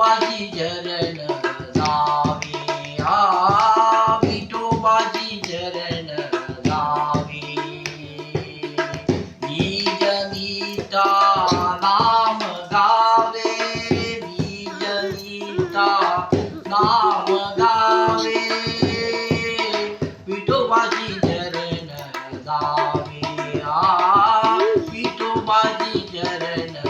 विठोबाची चरण जावी. हा विठोबाची चरण जावी. बीज नाम गावे. बीज नीता नाम गावे. विठोबाची चरण जावी. हा विठोबाची चरण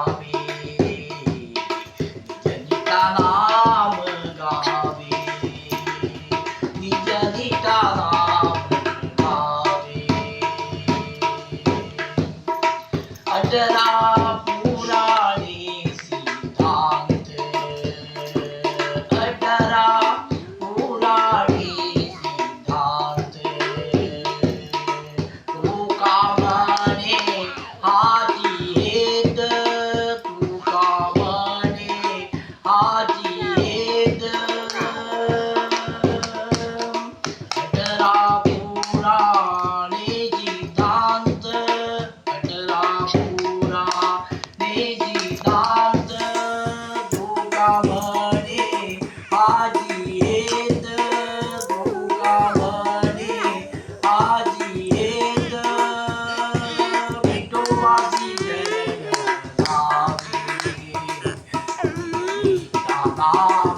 对啦。Ah.